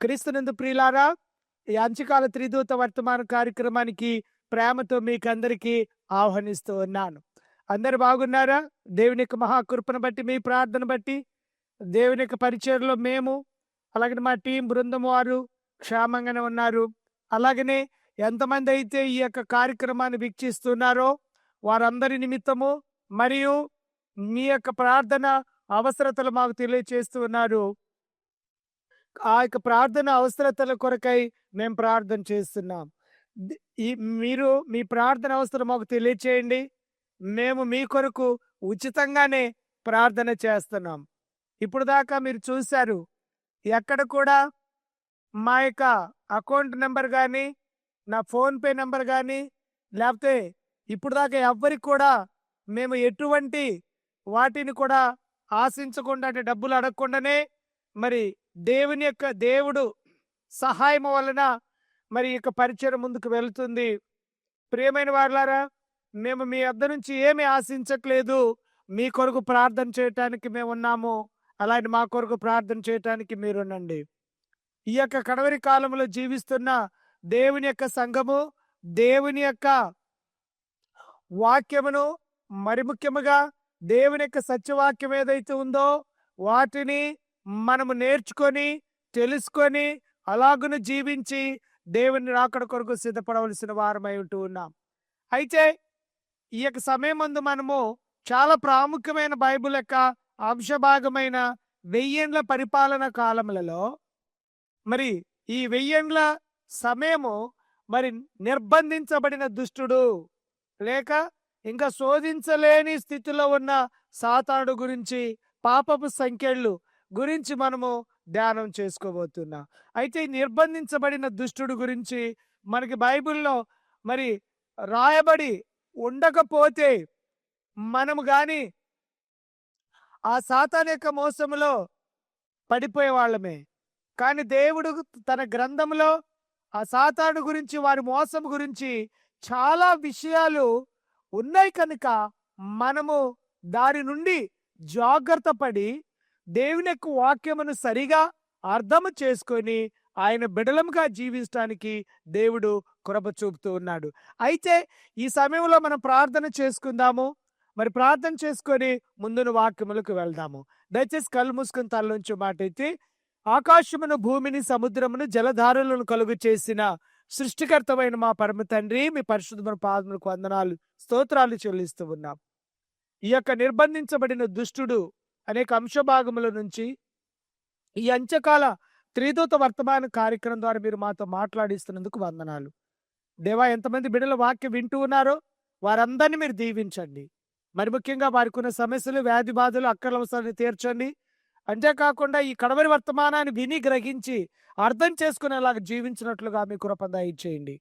క్రీస్తునందు ప్రియులారా ఈ అంచకాల త్రిదూత వర్తమాన కార్యక్రమానికి ప్రేమతో మీకందరికీ ఆహ్వానిస్తూ ఉన్నాను. అందరు బాగున్నారా? దేవుని యొక్క మహాకృపను బట్టి మీ ప్రార్థన బట్టి దేవుని యొక్క పరిచయంలో మేము అలాగే మా టీం బృందం వారు క్షేమంగానే ఉన్నారు. అలాగనే ఎంతమంది అయితే ఈ యొక్క కార్యక్రమాన్ని వీక్షిస్తున్నారో వారందరి నిమిత్తము మరియు మీ యొక్క ప్రార్థన అవసరతలు మాకు తెలియచేస్తూ ఉన్నారు. ఆ యొక్క ప్రార్థన అవసరతల కొరకై మేము ప్రార్థన చేస్తున్నాం. ఈ మీరు మీ ప్రార్థన అవసరం మాకు తెలియచేయండి. మేము మీ కొరకు ఉచితంగానే ప్రార్థన చేస్తున్నాం. ఇప్పుడు దాకా మీరు చూశారు. ఎక్కడ కూడా మా యొక్క అకౌంట్ నెంబర్ కానీ నా ఫోన్పే నెంబర్ కానీ లేకపోతే ఇప్పుడు దాకా ఎవ్వరికి కూడా మేము ఎటువంటి వాటిని కూడా ఆశించకుండా అంటే డబ్బులు అడగకుండానే మరి దేవుని యొక్క దేవుడు సహాయం వలన మరి ఇక యొక్క పరిచయం ముందుకు వెళుతుంది. ప్రియమైన వాళ్ళారా మేము మీ వద్ద నుంచి ఏమి ఆశించట్లేదు. మీ కొరకు ప్రార్థన చేయటానికి మేము ఉన్నాము. అలాంటి మా కొరకు ప్రార్థన చేయటానికి మీరునండి ఈ యొక్క కడవరి కాలంలో జీవిస్తున్న దేవుని యొక్క సంఘము దేవుని యొక్క వాక్యమును మరి ముఖ్యముగా దేవుని యొక్క సత్యవాక్యం ఏదైతే ఉందో వాటిని మనము నేర్చుకొని తెలుసుకొని అలాగును జీవించి దేవుని రాకడ కొరకు సిద్ధపడవలసిన వారమై ఉంటూ ఉన్నాం. అయితే ఈ యొక్క సమయం ముందు మనము చాలా ప్రాముఖ్యమైన బైబుల్ యొక్క అంశభాగమైన వెయ్యేండ్ల పరిపాలన కాలములలో మరి ఈ వెయ్యేండ్ల సమయము మరి నిర్బంధించబడిన దుష్టుడు లేక ఇంకా శోధించలేని స్థితిలో ఉన్న సాతానుడు గురించి పాపపు సంఖ్యలు గురించి మనము ధ్యానం చేసుకోబోతున్నాం. అయితే నిర్బంధించబడిన దుష్టుడు గురించి మనకి బైబిల్లో మరి రాయబడి ఉండకపోతే మనము గాని ఆ సాతాన్ యొక్క మోసములో పడిపోయే వాళ్ళమే. కానీ దేవుడు తన గ్రంథంలో ఆ సాతాను గురించి వారి మోసం గురించి చాలా విషయాలు ఉన్నాయి కనుక మనము దాని నుండి జాగ్రత్త పడి దేవుని యొక్క వాక్యమును సరిగా అర్థము చేసుకొని ఆయన బిడలంగా జీవించడానికి దేవుడు కృప చూపుతూ ఉన్నాడు. అయితే ఈ సమయంలో మనం ప్రార్థన చేసుకుందాము. మరి ప్రార్థన చేసుకొని ముందున వాక్యములకు వెళ్దాము. దయచేసి కళ్ళు మూసుకుని తలలోంచి మాట అయితే ఆకాశమును భూమిని సముద్రమును జలధారులను కలుగు చేసిన సృష్టికర్తమైన మా పరమ తండ్రి మీ పరిశుద్ధమైన పాదములకు వందనాలు స్తోత్రాలు చెల్లిస్తూ ఉన్నాం. ఈ యొక్క నిర్బంధించబడిన దుష్టుడు అనేక అంశభాగముల నుంచి ఈ అంచకాల త్రిదూత వర్తమాన కార్యక్రమం ద్వారా మీరు మాతో మాట్లాడిస్తున్నందుకు వందనాలు. దేవా ఎంతమంది బిడ్డల వాక్యం వింటూ ఉన్నారో వారందరినీ మీరు దీవించండి. మరి ముఖ్యంగా వారికి ఉన్న సమస్యలు వ్యాధి బాధలు అక్కర్ల అవసరాన్ని తీర్చండి. అంతేకాకుండా ఈ కడవరి వర్తమానాన్ని విని గ్రహించి అర్థం చేసుకునేలాగా జీవించినట్లుగా మీ కృప ఇచ్చేయండి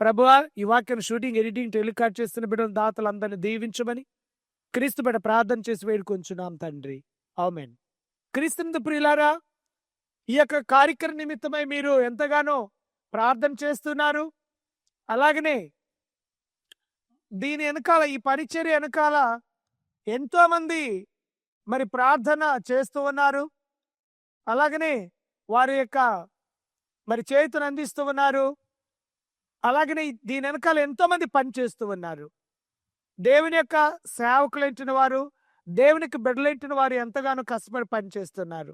ప్రభువా ఈ వాక్యం షూటింగ్ ఎడిటింగ్ టెలికాస్ట్ చేస్తున్న బిడ్డల దాతలందరినీ దీవించమని క్రీస్తు బిడ్డ ప్రార్థన చేసి వేడుకొంచున్నాం తండ్రి. ఆమెన్. క్రీస్తు ప్రియులారా ఈ యొక్క కార్యక్రమ నిమిత్తమై మీరు ఎంతగానో ప్రార్థన చేస్తున్నారు. అలాగనే దీని వెనకాల ఈ పరిచర్య వెనకాల ఎంతో మంది మరి ప్రార్థన చేస్తూ ఉన్నారు. అలాగనే వారి యొక్క మరి చేతును అందిస్తూ ఉన్నారు. అలాగనే దీని వెనకాల ఎంతో మంది పని చేస్తూ ఉన్నారు. దేవుని యొక్క సేవకులైన వారు దేవునికి బిడ్డలెంటిన వారు ఎంతగానో కష్టపడి పని చేస్తున్నారు.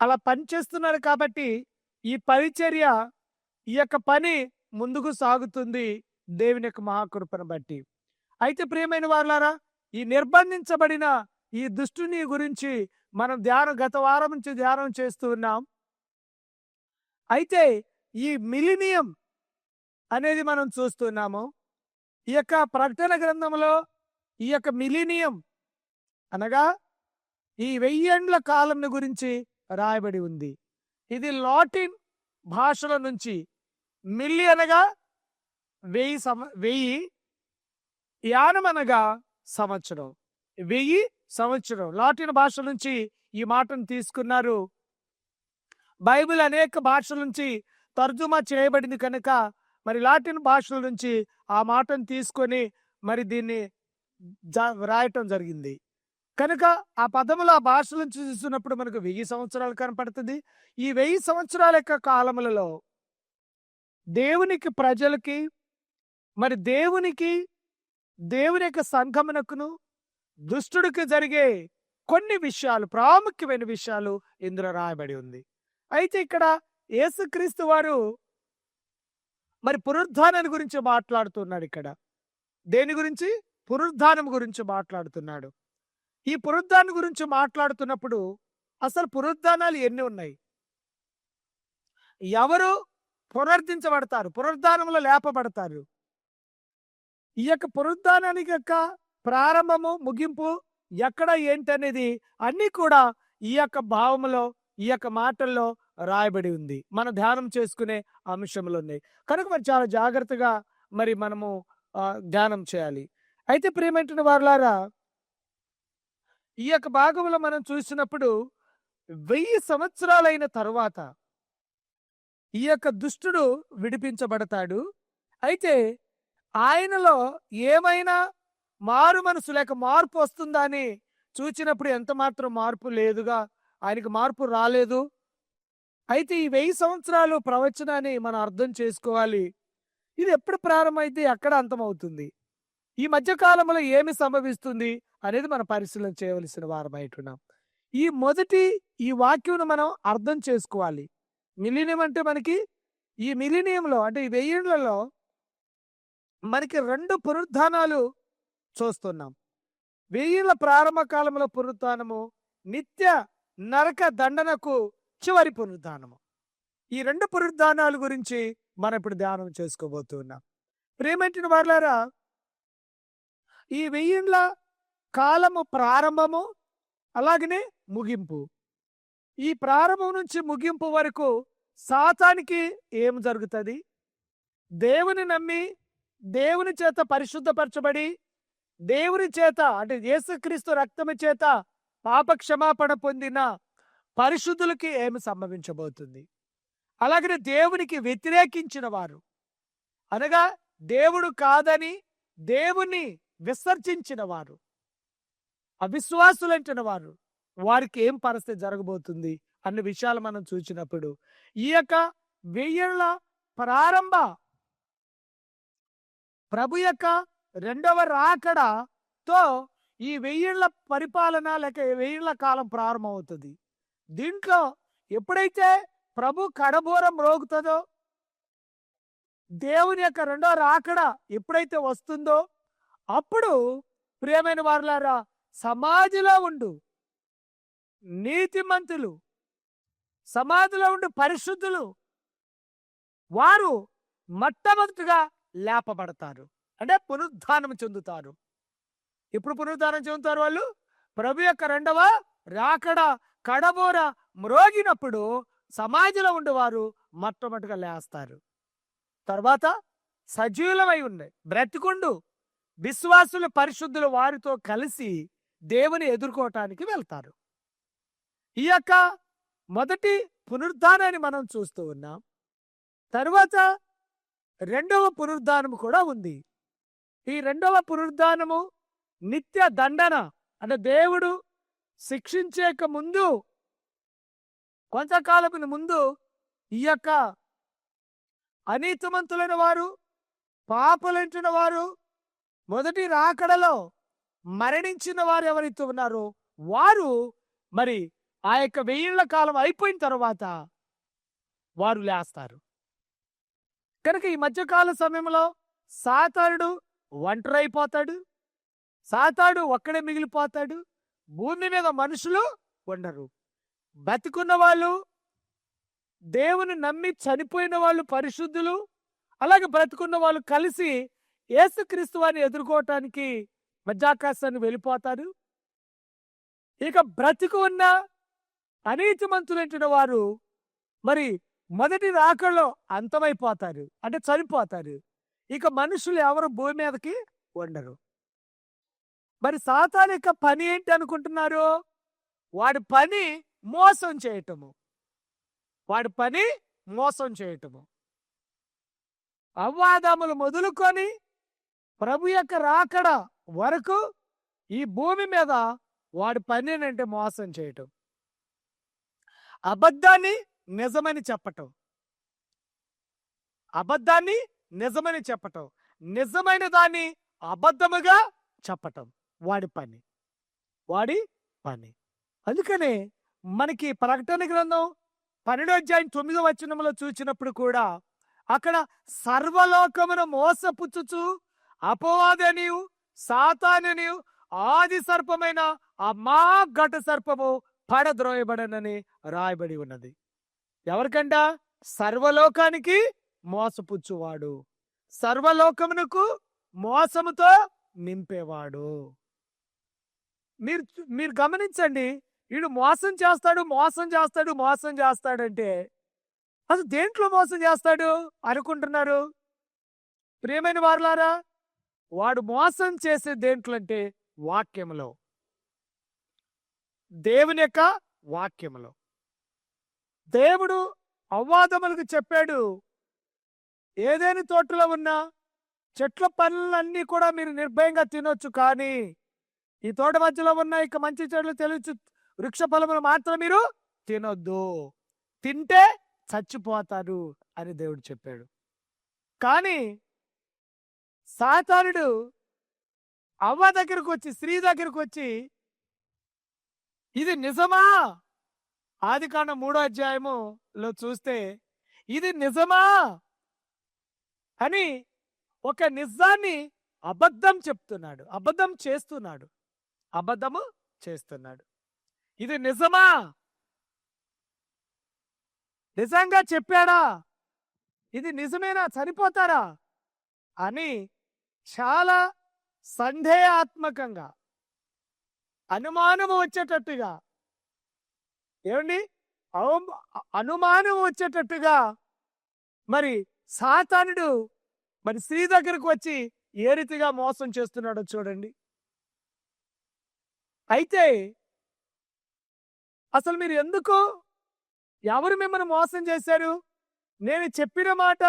అలా పని చేస్తున్నారు కాబట్టి ఈ పరిచర్య ఈ యొక్క పని ముందుకు సాగుతుంది దేవుని యొక్క మహాకృపను బట్టి. అయితే ప్రియమైన వారులారా ఈ నిర్బంధించబడిన ఈ దుష్టుని గురించి మనం ధ్యానం గత వారం నుంచి ధ్యానం చేస్తూ ఉన్నాం. అయితే ఈ మిలినియం అనేది మనం చూస్తున్నాము. ఈ యొక్క ప్రకటన గ్రంథంలో ఈ యొక్క మిలీనియం అనగా ఈ వెయ్యేండ్ల కాలం గురించి రాయబడి ఉంది. ఇది లాటిన్ భాషల నుంచి మిల్లి అనగా వెయ్యి సమ వెయ్యి యానం అనగా సంవత్సరం. వెయ్యి సంవత్సరం. లాటిన్ భాష నుంచి ఈ మాటను తీసుకున్నారు. బైబిల్ అనేక భాషల నుంచి తర్జుమా చేయబడింది కనుక మరి లాటిన్ భాషల నుంచి ఆ మాటను తీసుకొని మరి దీన్ని జా- రాయటం జరిగింది. కనుక ఆ పదములు ఆ భాష నుంచి మనకు వెయ్యి సంవత్సరాలు కనపడుతుంది. ఈ వెయ్యి సంవత్సరాల యొక్క కాలములలో దేవునికి ప్రజలకి మరి దేవునికి దేవుని యొక్క సంఘమునకును దుష్టుడికి జరిగే కొన్ని విషయాలు ప్రాముఖ్యమైన విషయాలు ఇందులో రాయబడి ఉంది. అయితే ఇక్కడ యేసుక్రీస్తు వారు మరి పునరుద్ధానాన్ని గురించి మాట్లాడుతున్నాడు ఇక్కడ. దేని గురించి? పునరుద్ధానం గురించి మాట్లాడుతున్నాడు. ఈ పునరుద్ధానం గురించి మాట్లాడుతున్నప్పుడు అసలు పునరుద్ధానాలు ఎన్ని ఉన్నాయి? ఎవరు పునరుద్ధరించబడతారు పునరుద్ధానంలో లేపబడతారు. ఈ యొక్క పునరుద్ధానానికి యొక్క ప్రారంభము ముగింపు ఎక్కడ ఏంటనేది అన్నీ కూడా ఈ యొక్క భావములో ఈ యొక్క మాటల్లో రాయబడి ఉంది. మన ధ్యానం చేసుకునే అంశంలో ఉన్నాయి. కనుక మరి చాలా జాగ్రత్తగా మరి మనము ధ్యానం చేయాలి. అయితే ప్రియమైన వారులారా ఈ యొక్క భాగంలో మనం చూసినప్పుడు వెయ్యి సంవత్సరాలైన తరువాత ఈ యొక్క దుష్టుడు విడిపించబడతాడు. అయితే ఆయనలో ఏమైనా మారు మనసు లేక మార్పు వస్తుందా అని చూచినప్పుడు ఎంత మాత్రం మార్పు లేదుగా ఆయనకి మార్పు రాలేదు. అయితే ఈ వెయ్యి సంవత్సరాలు ప్రవచనాన్ని మనం అర్థం చేసుకోవాలి. ఇది ఎప్పుడు ప్రారంభమైతే ఎక్కడ అంతమవుతుంది. ఈ మధ్యకాలంలో ఏమి సంభవిస్తుంది అనేది మనం పరిశీలన చేయవలసిన వారమైతున్నాం ఈ మొదటి ఈ వాక్యం మనం అర్థం చేసుకోవాలి. మిలీనియం అంటే మనకి ఈ మిలీనియంలో అంటే ఈ వెయ్యేళ్ళలో మనకి రెండు పునరుద్ధానాలు చూస్తున్నాం. వెయ్యేళ్ళ ప్రారంభ కాలంలో పునరుద్ధానము నిత్య నరక దండనకు చివరి పునరుద్ధానము. ఈ రెండు పునరుద్ధానాల గురించి మనం ఇప్పుడు ధ్యానం చేసుకోబోతున్నాం. ప్రేమంటిన వాళ్ళారా ఈ వెయ్యిండ్ల కాలము ప్రారంభము అలాగనే ముగింపు. ఈ ప్రారంభం నుంచి ముగింపు వరకు సాతానికి ఏం జరుగుతుంది? దేవుని నమ్మి దేవుని చేత పరిశుద్ధపరచబడి దేవుని చేత అంటే యేసుక్రీస్తు రక్తము చేత పాప క్షమాపణ పొందిన పరిశుద్ధులకి ఏమి సంభవించబోతుంది? అలాగనే దేవునికి వ్యతిరేకించిన వారు అనగా దేవుడు కాదని దేవుని విసర్జించిన వారు అవిశ్వాసులంటిన వారు వారికి ఏం పరిస్థితి జరగబోతుంది అన్న విషయాలు మనం చూసినప్పుడు ఈ యొక్క వెయ్యేళ్ళ ప్రారంభ ప్రభు యొక్క రెండవ రాకడతో ఈ వెయ్యేళ్ళ పరిపాలన లేక వెయ్యేళ్ళ కాలం ప్రారంభమవుతుంది. దీంట్లో ఎప్పుడైతే ప్రభు కడబోరం రోగుతుందో దేవుని యొక్క రెండో రాకడ ఎప్పుడైతే వస్తుందో అప్పుడు ప్రియమైన వారులారా సమాధిలో ఉండు. నీతిమంతులు సమాధిలో ఉండు పరిశుద్ధులు వారు మొట్టమొదటిగా లేపబడతారు. అంటే పునరుద్ధానం చెందుతారు. ఇప్పుడు పునరుద్ధానం చెందుతారు వాళ్ళు? ప్రభు యొక్క రెండవ రాకడ కడబోర మ్రోగినప్పుడు సమాధిలో ఉండేవారు మొట్టమొదటిగా లేస్తారు. తర్వాత సజీవులమై ఉన్నాయి బ్రతికుండు విశ్వాసులు పరిశుద్ధులు వారితో కలిసి దేవుని ఎదుర్కోవటానికి వెళ్తారు. ఈ యొక్క మొదటి పునరుద్ధానాన్ని మనం చూస్తూ ఉన్నాం. తర్వాత రెండవ పునరుద్ధానము కూడా ఉంది. ఈ రెండవ పునరుద్ధానము నిత్య దండన అంటే దేవుడు శిక్షించేక ముందు కొంతకాలమున ముందు ఈ యొక్క అనీతిమంతులైన వారు పాపలంటున్న వారు మొదటి రాకడలో మరణించిన వారు ఎవరైతే ఉన్నారో వారు మరి ఆ యొక్క వెయ్యిళ్ళ కాలం అయిపోయిన తర్వాత వారు లేస్తారు. కనుక ఈ మధ్యకాల సమయంలో సాతారుడు ఒంటరైపోతాడు. సాతాడు ఒక్కడే మిగిలిపోతాడు. భూమి మీద మనుషులు ఉండరు. బతికున్న వాళ్ళు దేవుని నమ్మి చనిపోయిన వాళ్ళు పరిశుద్ధులు అలాగే బ్రతుకున్న వాళ్ళు కలిసి యేసుక్రీస్తు వారిని ఎదుర్కోవటానికి మధ్యాకాశాన్ని వెళ్ళిపోతారు. ఇక బ్రతికు ఉన్న అనీతిమంతులంటున్న వారు మరి మొదటి రాకలో అంతమైపోతారు అంటే చనిపోతారు. ఇక మనుషులు ఎవరు భూమి మీదకి ఉండరు. మరి సాతాన్ యొక్క పని ఏంటి అనుకుంటున్నారు? వాడి పని మోసం చేయటము. వాడి పని మోసం చేయటము. అవ్వాదములు మొదలుకొని ప్రభు యొక్క రాకడ వరకు ఈ భూమి మీద వాడి పని అంటే మోసం చేయటం. అబద్ధాన్ని నిజమని చెప్పటం. అబద్ధాన్ని నిజమని చెప్పటం. నిజమైన దాన్ని అబద్ధముగా చెప్పటం. వాడి పని. వాడి పని. అందుకనే మనకి ప్రకటన గ్రంథం పన్నెండో అధ్యాయం తొమ్మిదో వచనంలో చూసినప్పుడు కూడా అక్కడ సర్వలోకమును మోసపుచ్చుచు అపవాదనియు సాతాననియు ఆది సర్పమైన ఆ మా ఘట సర్పము పడద్రోయబడనని రాయబడి ఉన్నది. ఎవరికంట? సర్వలోకానికి మోసపుచ్చువాడు. సర్వలోకమునకు మోసముతో నింపేవాడు మీరు మీరు గమనించండి. వీడు మోసం చేస్తాడు మోసం చేస్తాడు మోసం చేస్తాడంటే అసలు దేంట్లో మోసం చేస్తాడు అనుకుంటున్నారు? ప్రియమైన వారులారా వాడు మోసం చేసే దేంట్లో అంటే వాక్యములో. దేవుని యొక్క వాక్యములో. దేవుడు అవ్వాదములకు చెప్పాడు ఏదేని తోటలో ఉన్న చెట్ల పనులన్నీ కూడా మీరు నిర్భయంగా తినొచ్చు కానీ ఈ తోట మధ్యలో ఉన్న ఇక మంచి చెట్లు తెలుసు వృక్ష ఫలములు మాత్రం మీరు తినొద్దు. తింటే చచ్చిపోతారు అని దేవుడు చెప్పాడు. కానీ సాతానుడు అవ్వ దగ్గరకు వచ్చి స్త్రీ దగ్గరకు వచ్చి ఇది నిజమా? ఆది కాండం మూడో అధ్యాయములో చూస్తే ఇది నిజమా? అని ఒక నిజాన్ని అబద్ధం చెప్తున్నాడు. అబద్ధం చేస్తున్నాడు. అబద్ధము చేస్తున్నాడు. ఇది నిజమా? నిజంగా చెప్పాడా? ఇది నిజమేనా? చనిపోతారా అని చాలా సందేహాత్మకంగా అనుమానము వచ్చేటట్టుగా ఏమండి? అనుమానం వచ్చేటట్టుగా మరి సాతానుడు మరి స్త్రీ దగ్గరకు వచ్చి ఏ రీతిగా మోసం చేస్తున్నాడో చూడండి. అయితే అసలు మీరు ఎందుకు? ఎవరు మిమ్మల్ని మోసం చేశారు? నేను చెప్పిన మాట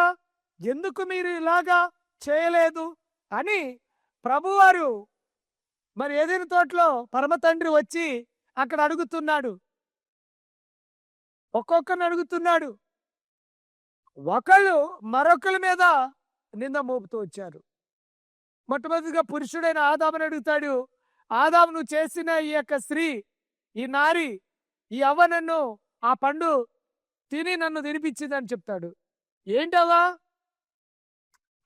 ఎందుకు మీరు ఇలాగా చేయలేదు? అని ప్రభువారు మరి ఏదైనా తోటలో పరమతండ్రి వచ్చి అక్కడ అడుగుతున్నాడు. ఒక్కొక్కరిని అడుగుతున్నాడు. ఒకళ్ళు మరొకరి మీద నింద మోపుతూ వచ్చారు. మొట్టమొదటిగా పురుషుడైన ఆదామని అడుగుతాడు ఆదామును నువ్వు చేసిన ఈ యొక్క స్త్రీ ఈ నారి ఈ అవ్వ నన్ను ఆ పండు తిని నన్ను తినిపించిందని చెప్తాడు. ఏంటవ్వా?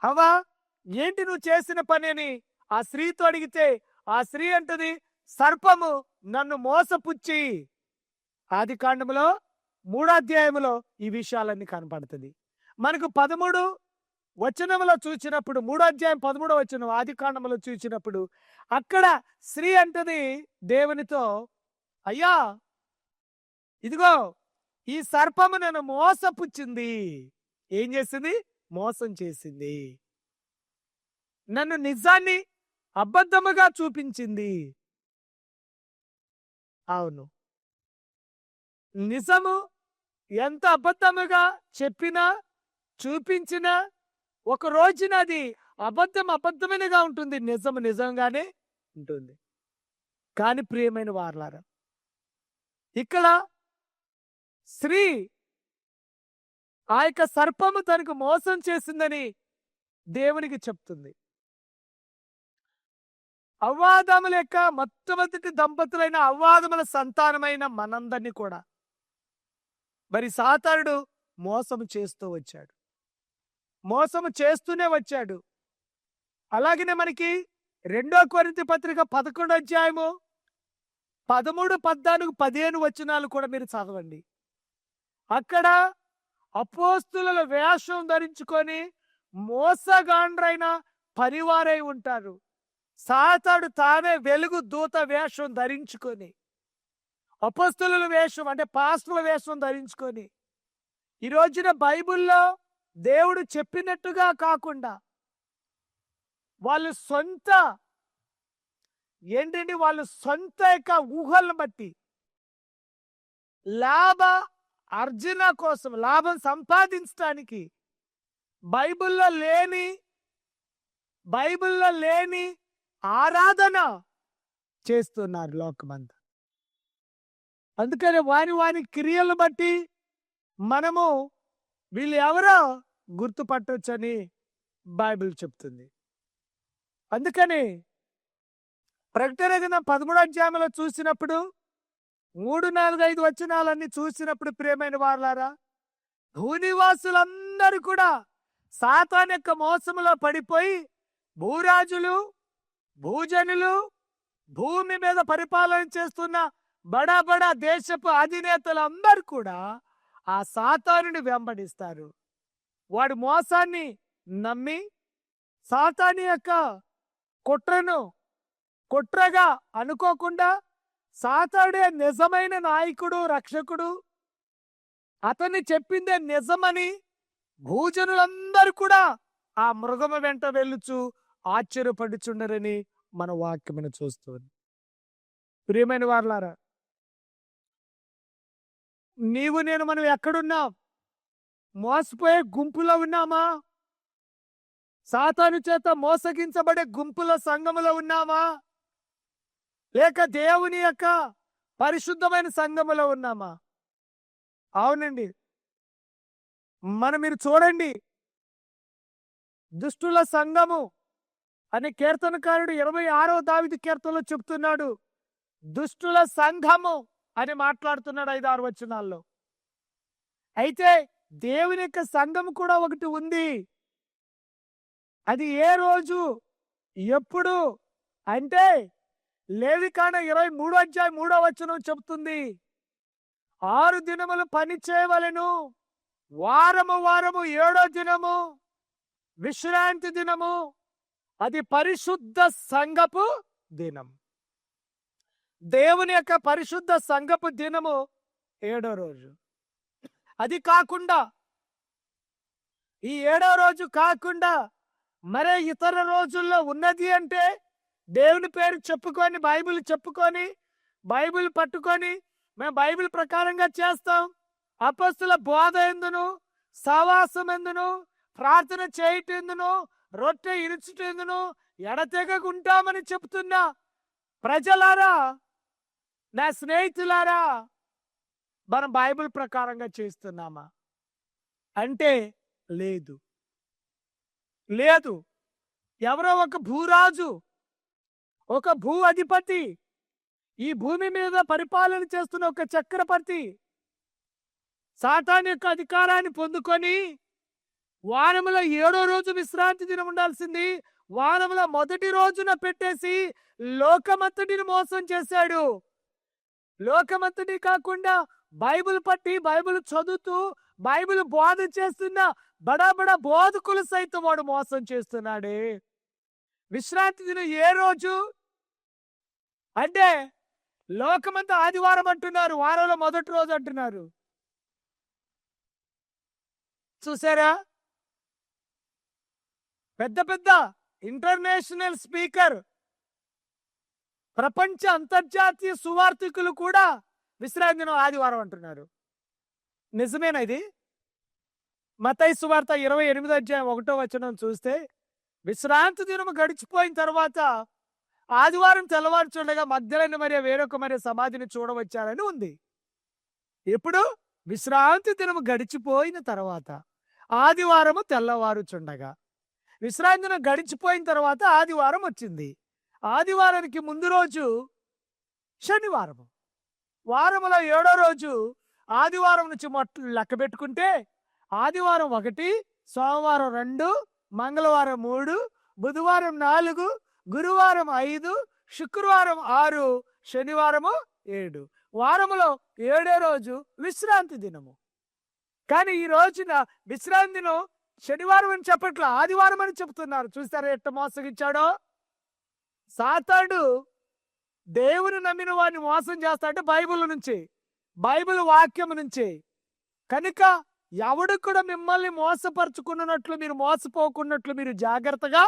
అవ్వా ఏంటి నువ్వు చేసిన పని అని ఆ స్త్రీతో అడిగితే ఆ స్త్రీ అంటది సర్పము నన్ను మోసపుచ్చి ఆది కాండములో మూడో ఈ విషయాలన్నీ కనపడుతుంది. మనకు పదమూడు వచనంలో చూసినప్పుడు మూడో అధ్యాయం పదమూడో వచనం ఆది కాండంలో చూసినప్పుడు అక్కడ స్త్రీ అంటది దేవునితో అయ్యా ఇదిగో ఈ సర్పము నన్ను మోసపుచ్చింది. ఏం చేసింది? మోసం చేసింది. నన్ను నిజాన్ని అబద్ధముగా చూపించింది. అవును. నిజము ఎంత అబద్ధముగా చెప్పినా చూపించినా ఒక రోజున అది అబద్ధం అబద్ధమైనగా ఉంటుంది. నిజం నిజంగానే ఉంటుంది. కాని ప్రియమైన వారలారా ఇక్కడ స్త్రీ ఆ యొక్క సర్పము తనకు మోసం చేసిందని దేవునికి చెప్తుంది. అవ్వాదముల యొక్క మొట్టమొదటి దంపతులైన అవ్వాదముల సంతానమైన మనందరినీ కూడా మరి సాతానుడు మోసము చేస్తూ వచ్చాడు. మోసము చేస్తూనే వచ్చాడు. అలాగనే మనకి రెండో కొరింత పత్రిక పదకొండు అధ్యాయము పదమూడు పద్నాలుగు పదిహేను వచనాలు కూడా మీరు చదవండి. అక్కడ అపోస్తుల వేషం ధరించుకొని మోసగాండ్రైన పరివారై ఉంటారు. సాతాడు తానే వెలుగు దూత వేషం ధరించుకొని అపస్తుల వేషం అంటే పాస్టుల వేషం ధరించుకొని ఈ రోజున బైబిల్లో దేవుడు చెప్పినట్టుగా కాకుండా వాళ్ళు సొంత ఏంటండి? వాళ్ళు సొంత యొక్క ఊహలను బట్టి లాభ అర్జున కోసం లాభం సంపాదించడానికి బైబిల్లో లేని బైబిల్లో లేని ఆరాధన చేస్తున్నారు లోకమంతా. అందుకని వారి వారి క్రియలు బట్టి మనము వీళ్ళు ఎవరో గుర్తుపట్టొచ్చని బైబిల్ చెప్తుంది. అందుకని ప్రకటన పదమూడు అధ్యాయంలో చూసినప్పుడు మూడు నాలుగు ఐదు వచనాలన్నీ చూసినప్పుడు ప్రియమైన వాళ్ళారా భూనివాసులందరూ కూడా సాతాన్ యొక్క మోసములో పడిపోయి భూరాజులు భూజనులు భూమి మీద పరిపాలన చేస్తున్న బడా బడా దేశపు అధినేతలు అందరు కూడా ఆ సాతానుని వెంబడిస్తారు. వాడి మోసాన్ని నమ్మి సాతాని యొక్క కుట్రను కుట్రగా అనుకోకుండా సాతాడే నిజమైన నాయకుడు రక్షకుడు. అతన్ని చెప్పిందే నిజమని భూజనులందరూ కూడా ఆ మృగమ వెంట వెళ్ళుచు ఆశ్చర్యపడుచుండరని మన వాక్యమును చూస్తుంది ప్రియమైన వార్లారా నీవు నేను మనం ఎక్కడున్నాం? మోసపోయే గుంపులో ఉన్నామా? సాతాను చేత మోసగించబడే గుంపుల సంఘములో ఉన్నామా? లేక దేవుని యొక్క పరిశుద్ధమైన సంఘములో ఉన్నామా? అవునండి. మనం మీరు చూడండి. దుష్టుల సంఘము అని కీర్తనకారుడు ఇరవై ఆరో దావిది కీర్తనలో చెప్తున్నాడు. దుష్టుల సంఘము అని మాట్లాడుతున్నాడు ఐదు ఆరు వచనాల్లో. అయితే దేవుని యొక్క సంఘం కూడా ఒకటి ఉంది. అది ఏ రోజు? ఎప్పుడు? అంటే లేవికాండ ఇరవై మూడో అధ్యాయం మూడో వచనం చెబుతుంది. ఆరు దినములు పని చేయవలను. వారము వారము ఏడో దినము విశ్రాంతి దినము అది పరిశుద్ధ సంఘపు దినం. దేవుని యొక్క పరిశుద్ధ సంఘపు దినము ఏడో రోజు. అది కాకుండా ఈ ఏడో రోజు కాకుండా మరే ఇతర రోజుల్లో ఉన్నది అంటే దేవుని పేరు చెప్పుకొని బైబిల్ చెప్పుకొని బైబిల్ పట్టుకొని మేము బైబిల్ ప్రకారంగా చేస్తాం. అపస్తుల బోధ ఎందును సవాసం ఎందును ప్రార్థన చేయటెందును రొట్టె ఇరుచుటెందును ఎడతెగకుంటామని చెప్తున్నా ప్రజలారా నా స్నేహితులారా మనం బైబిల్ ప్రకారంగా చేస్తున్నామా? అంటే లేదు. లేదు. ఎవరో ఒక భూరాజు ఒక భూ అధిపతి ఈ భూమి మీద పరిపాలన చేస్తున్న ఒక చక్రపతి సాతాన్ యొక్క అధికారాన్ని పొందుకొని వారములో ఏడో రోజు విశ్రాంతి దినం ఉండాల్సింది. వారములో మొదటి రోజున పెట్టేసి లోకమంతటిని మోసం చేశాడు. లోకమంతటి కాకుండా బైబిల్ పట్టి బైబిల్ చదువుతూ బైబిల్ బోధ చేస్తున్న బడా బడా బోధకులు సైతం వాడు మోసం చేస్తున్నాడే. విశ్రాంతి దినం ఏ రోజు? అంటే లోకమంతా ఆదివారం అంటున్నారు వారంలో మొదటి రోజు అంటున్నారు. చూసారా? పెద్ద పెద్ద ఇంటర్నేషనల్ స్పీకర్ ప్రపంచ అంతర్జాతీయ సువార్థికులు కూడా విశ్రాంతి దినం ఆదివారం అంటున్నారు. నిజమేనా ఇది? మతై సువార్త ఇరవై ఎనిమిది అధ్యాయం ఒకటో వచనం చూస్తే విశ్రాంతి దినం గడిచిపోయిన తర్వాత ఆదివారం తెల్లవారుచుండగా మధ్యలోని మరి వేరొక మరి సమాధిని చూడవచ్చారని ఉంది. ఎప్పుడు? విశ్రాంతి దినం గడిచిపోయిన తర్వాత ఆదివారము తెల్లవారుచుండగా. విశ్రాంతి దినం గడిచిపోయిన తర్వాత ఆదివారం వచ్చింది. ఆదివారానికి ముందు రోజు శనివారం వారములో ఏడో రోజు ఆదివారం నుంచి మొట్లు లెక్క పెట్టుకుంటే ఆదివారం ఒకటి సోమవారం రెండు మంగళవారం మూడు బుధవారం నాలుగు గురువారం ఐదు శుక్రవారం ఆరు శనివారము ఏడు. వారములో ఏడో రోజు విశ్రాంతి దినము. కానీ ఈ రోజున విశ్రాంతి దినం శనివారం అని చెప్పట్లా ఆదివారం అని చెప్తున్నారు. చూస్తారా ఎట్ట మోసగించాడో? సాతాడు దేవుని నమ్మిన వారిని మోసం చేస్తాడు బైబిల్ నుంచి బైబిల్ వాక్యం నుంచి. కనుక ఎవడు కూడా మిమ్మల్ని మోసపరుచుకున్నట్లు మీరు మోసపోకున్నట్లు మీరు జాగ్రత్తగా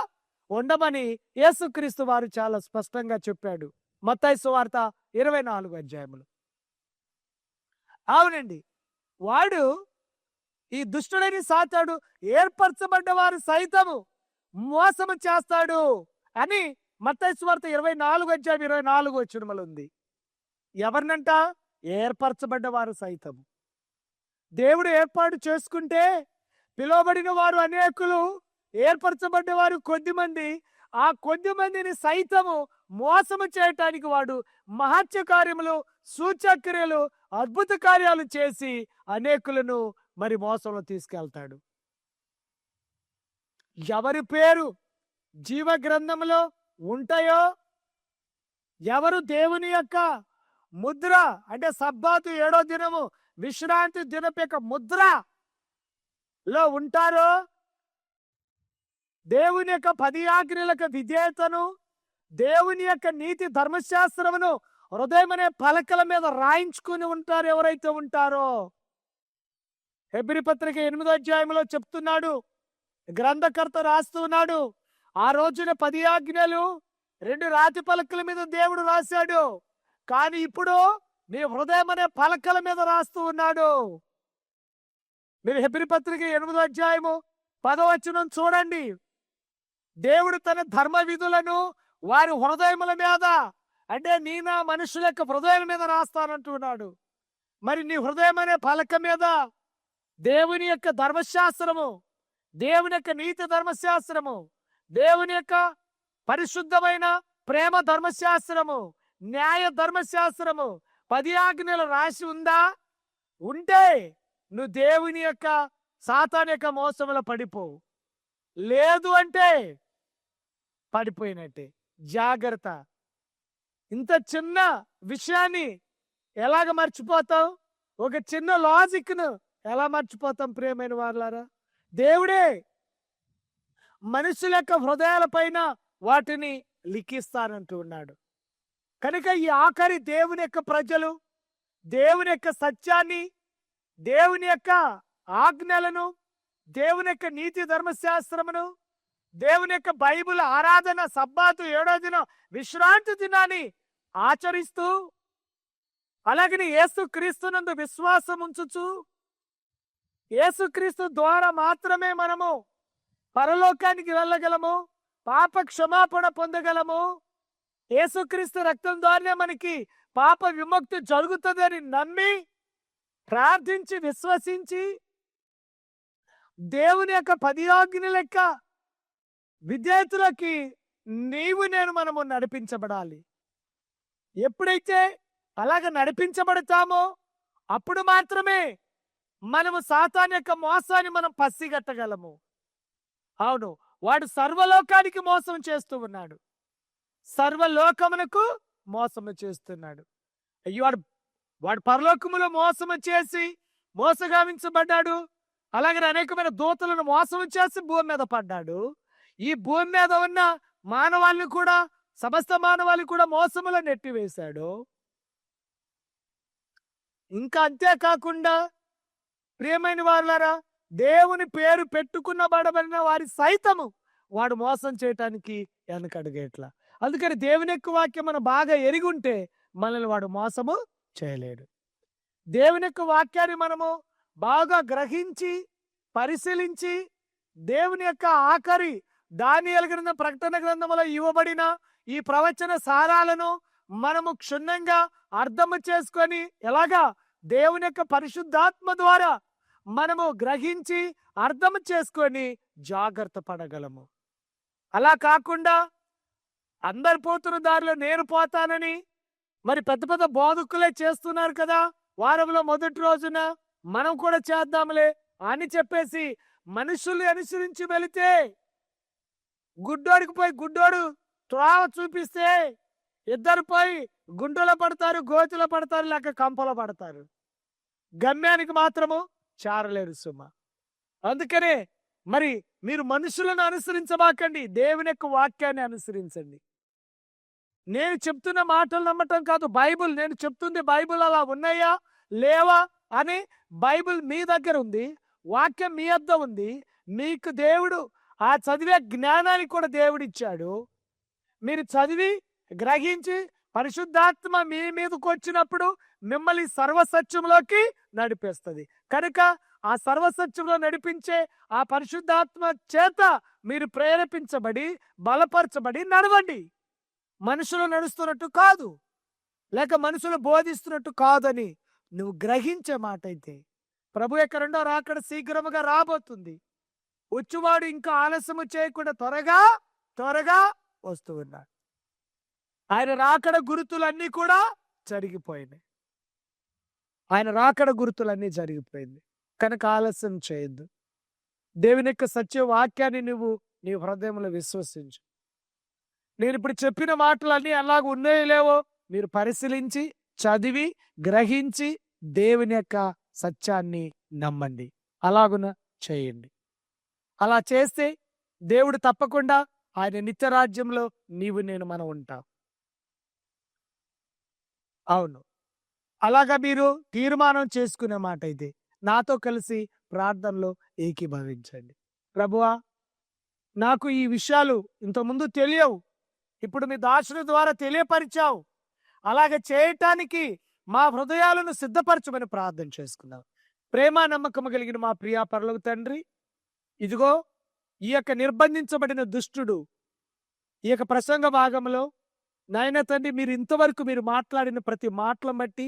ఉండమని యేసుక్రీస్తు వారు చాలా స్పష్టంగా చెప్పాడు. మత్తాయి సువార్త ఇరవై నాలుగు అధ్యాయములు. అవునండి వాడు ఈ దుష్టుడని సాతాడు ఏర్పరచబడ్డ వారు సైతము మోసము చేస్తాడు అని మత్తయి ఇరవై నాలుగు అధ్యాయం ఇరవై నాలుగు వచ్చినమలు ఉంది. ఎవరినంట? ఏర్పరచబడ్డ వారు సైతము. దేవుడు ఏర్పాటు చేసుకుంటే పిలువబడిన వారు అనేకులు ఏర్పరచబడ్డ వారు కొద్ది మంది ఆ కొద్ది మందిని సైతము మోసము చేయటానికి వాడు మహత్య కార్యములు సూచక్రియలు అద్భుత కార్యాలు చేసి అనేకులను మరి మోసంలో తీసుకెళ్తాడు. ఎవరి పేరు? జీవ గ్రంథంలో ఉంటాయో? ఎవరు దేవుని యొక్క ముద్ర? అంటే సబ్బాతు ఏడో దినము విశ్రాంతి దినపు యొక్క ముద్ర లో ఉంటారో? దేవుని యొక్క పది ఆజ్ఞలకు విధేయతను దేవుని యొక్క నీతి ధర్మశాస్త్రమును హృదయం అనే పలకల మీద రాయించుకుని ఉంటారు ఎవరైతే ఉంటారో? హెబ్రి పత్రిక ఎనిమిదో అధ్యాయంలో చెప్తున్నాడు గ్రంథకర్త రాస్తున్నాడు ఆ రోజున పది ఆజ్ఞలు రెండు రాతి పలకల మీద దేవుడు రాశాడు. కానీ ఇప్పుడు నీ హృదయం అనే పలకల మీద రాస్తూ ఉన్నాడు. మీరు హెబ్రి పత్రిక ఎనిమిదో అధ్యాయము పదవచనం చూడండి. దేవుడు తన ధర్మ విధులను వారి హృదయముల మీద అంటే నీ నా మనుషుల యొక్క హృదయం మీద రాస్తానంటున్నాడు. మరి నీ హృదయం అనే పలక మీద దేవుని యొక్క ధర్మశాస్త్రము దేవుని యొక్క నీతి ధర్మశాస్త్రము దేవుని యొక్క పరిశుద్ధమైన ప్రేమ ధర్మశాస్త్రము న్యాయ ధర్మశాస్త్రము పది ఆజ్ఞలు రాసి ఉందా? ఉంటే నువ్వు దేవుని యొక్క సాతాన్ యొక్క మోసంలో పడిపోవు. లేదు అంటే పడిపోయినట్టే. జాగ్రత్త. ఇంత చిన్న విషయాన్ని ఎలాగ మర్చిపోతాం ఒక చిన్న లాజిక్ను ఎలా మర్చిపోతాం ప్రియమైన వాళ్ళారా? దేవుడే మనుషుల యొక్క హృదయాల పైన వాటిని లిఖిస్తానంటూ ఉన్నాడు. కనుక ఈ ఆఖరి దేవుని యొక్క ప్రజలు దేవుని యొక్క సత్యాన్ని దేవుని యొక్క ఆజ్ఞలను దేవుని యొక్క నీతి ధర్మశాస్త్రమును దేవుని యొక్క బైబుల్ ఆరాధన సబ్బాతు ఏడో దినం విశ్రాంతి దినాన్ని ఆచరిస్తూ అలాగని యేసు క్రీస్తునందు విశ్వాసం ఉంచుచు యేసుక్రీస్తు ద్వారా మాత్రమే మనము పరలోకానికి వెళ్ళగలము పాప క్షమాపణ పొందగలము. యేసుక్రీస్తు రక్తం ద్వారానే మనకి పాప విముక్తి జరుగుతుందని నమ్మి ప్రార్థించి విశ్వసించి దేవుని యొక్క పది లెక్క విద్యార్థులకి నీవు నేను మనము నడిపించబడాలి. ఎప్పుడైతే అలాగ నడిపించబడతామో అప్పుడు మాత్రమే మనము సాతాన్ యొక్క మోసాన్ని మనం పసిగట్టగలము. అవును. వాడు సర్వలోకానికి మోసం చేస్తూ ఉన్నాడు. సర్వలోకమునకు మోసము చేస్తున్నాడు. అయ్యో వాడు వాడు పరలోకములో మోసము చేసి మోసగావించబడ్డాడు. అలాగే అనేకమైన దూతలను మోసము చేసి భూమి మీద పడ్డాడు. ఈ భూమి మీద ఉన్న మానవాళ్ళని కూడా సమస్త మానవాళి కూడా మోసములో నెట్టివేశాడు. ఇంకా అంతేకాకుండా ప్రియమైన వాళ్ళారా దేవుని పేరు పెట్టుకున్న బడబడిన వారి సైతము వాడు మోసం చేయటానికి వెనకడుగేట్లా అందుకని దేవుని యొక్క వాక్యం మనం బాగా ఎరిగి ఉంటే మనల్ని వాడు మోసము చేయలేడు. దేవుని యొక్క వాక్యాన్ని మనము బాగా గ్రహించి పరిశీలించి దేవుని యొక్క ఆఖరి దానియలు గ్రంథం ప్రకటన గ్రంథంలో ఇవ్వబడిన ఈ ప్రవచన సారాలను మనము క్షుణ్ణంగా అర్థము చేసుకొని ఎలాగా దేవుని యొక్క పరిశుద్ధాత్మ ద్వారా మనము గ్రహించి అర్థం చేసుకొని జాగ్రత్త పడగలము. అలా కాకుండా అందరు పోతున్న దారిలో నేను పోతానని మరి పెద్ద పెద్ద బోధకులే చేస్తున్నారు కదా వారంలో మొదటి రోజున మనం కూడా చేద్దాంలే అని చెప్పేసి మనుషుల్ని అనుసరించి వెళితే గుడ్డోడికి పోయి గుడ్డోడు త్రోవ చూపిస్తే ఇద్దరు పోయి గుండెలో పడతారు గోతిలో పడతారు లేక కంపలో పడతారు. గమ్యానికి మాత్రము చారలేరు సుమ. అందుకనే మరి మీరు మనుషులను అనుసరించబాకండి. దేవుని యొక్క వాక్యాన్ని అనుసరించండి. నేను చెప్తున్న మాటలు నమ్మటం కాదు. బైబిల్ నేను చెప్తుంది బైబుల్ అలా ఉన్నాయా? లేవా? అని బైబుల్ మీ దగ్గర ఉంది. వాక్యం మీ వద్ద ఉంది. మీకు దేవుడు ఆ చదివే జ్ఞానాన్ని కూడా దేవుడిచ్చాడు. మీరు చదివి గ్రహించి పరిశుద్ధాత్మ మీ మీదకు వచ్చినప్పుడు మిమ్మల్ని సర్వసత్యంలోకి నడిపేస్తుంది. కనుక ఆ సర్వసత్యంలో నడిపించే ఆ పరిశుద్ధాత్మ చేత మీరు ప్రేరేపించబడి బలపరచబడి నడవండి. మనుషులు నడుస్తున్నట్టు కాదు. లేక మనుషులు బోధిస్తున్నట్టు కాదని నువ్వు గ్రహించే మాట అయితే. ప్రభు యొక్క రెండో రాకడ శీఘ్రముగా రాబోతుంది. వచ్చువాడు ఇంకా ఆలస్యము చేయకుండా త్వరగా త్వరగా వస్తూ ఉన్నాడు. ఆయన రాకడ గుర్తులన్నీ కూడా జరిగిపోయినాయి. ఆయన రాకడ గుర్తులన్నీ జరిగిపోయింది. కనుక ఆలస్యం చేయొద్దు. దేవుని యొక్క సత్య వాక్యాన్ని నువ్వు నీ హృదయంలో విశ్వసించు. నేను ఇప్పుడు చెప్పిన మాటలన్నీ అలాగ ఉన్నాయో లేవో మీరు పరిశీలించి చదివి గ్రహించి దేవుని యొక్క సత్యాన్ని నమ్మండి. అలాగున చేయండి. అలా చేస్తే దేవుడు తప్పకుండా ఆయన నిత్యరాజ్యంలో నీవు నేను మనం ఉంటాం అవును. అలాగా మీరు తీర్మానం చేసుకునే మాట అయితే నాతో కలిసి ప్రార్థనలో ఏకీభవించండి. ప్రభువా నాకు ఈ విషయాలు ఇంతకుముందు తెలియవు. ఇప్పుడు మీ దాసుల ద్వారా తెలియపరిచావు. అలాగే చేయటానికి మా హృదయాలను సిద్ధపరచమని ప్రార్థన చేసుకున్నాం ప్రేమ నమ్మకం కలిగిన మా ప్రియా పరలోక తండ్రి ఇదిగో ఈ యొక్క నిర్బంధించబడిన దుష్టుడు ఈ యొక్క ప్రసంగ భాగంలో నాయన తండ్రి మీరు ఇంతవరకు మీరు మాట్లాడిన ప్రతి మాటలను బట్టి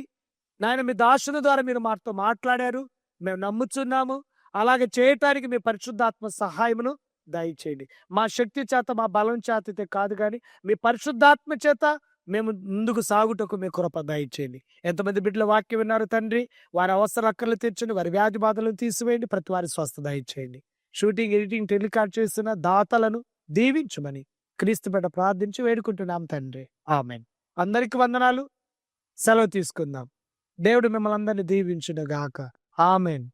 నాయన మీ దాసుల ద్వారా మీరు మాతో మాట్లాడారు. మేము నమ్ముచున్నాము. అలాగే చేయటానికి మీ పరిశుద్ధాత్మ సహాయమును దయచేయండి. మా శక్తి చేత మా బలం చేత అయితే కాదు కానీ మీ పరిశుద్ధాత్మ చేత మేము ముందుకు సాగుటకు మీ కృప దయచేయండి. ఎంతమంది బిడ్డల వాక్యం విన్నారు తండ్రి? వారి అవసర అక్కర్లు తీర్చండి. వారి వ్యాధి బాధలను తీసివేయండి. ప్రతి వారి స్వస్థ దయచేయండి. షూటింగ్ ఎడిటింగ్ టెలికాస్ట్ చేస్తున్న దాతలను దీవించమని క్రీస్తు బిడ్డ ప్రార్థించి వేడుకుంటున్నాం తండ్రి. ఆమెన్. అందరికి వందనాలు. సెలవు తీసుకుందాం. దేవుడు మిమ్మల్ని అందరినీ దీవించును గాక ఆమెన్.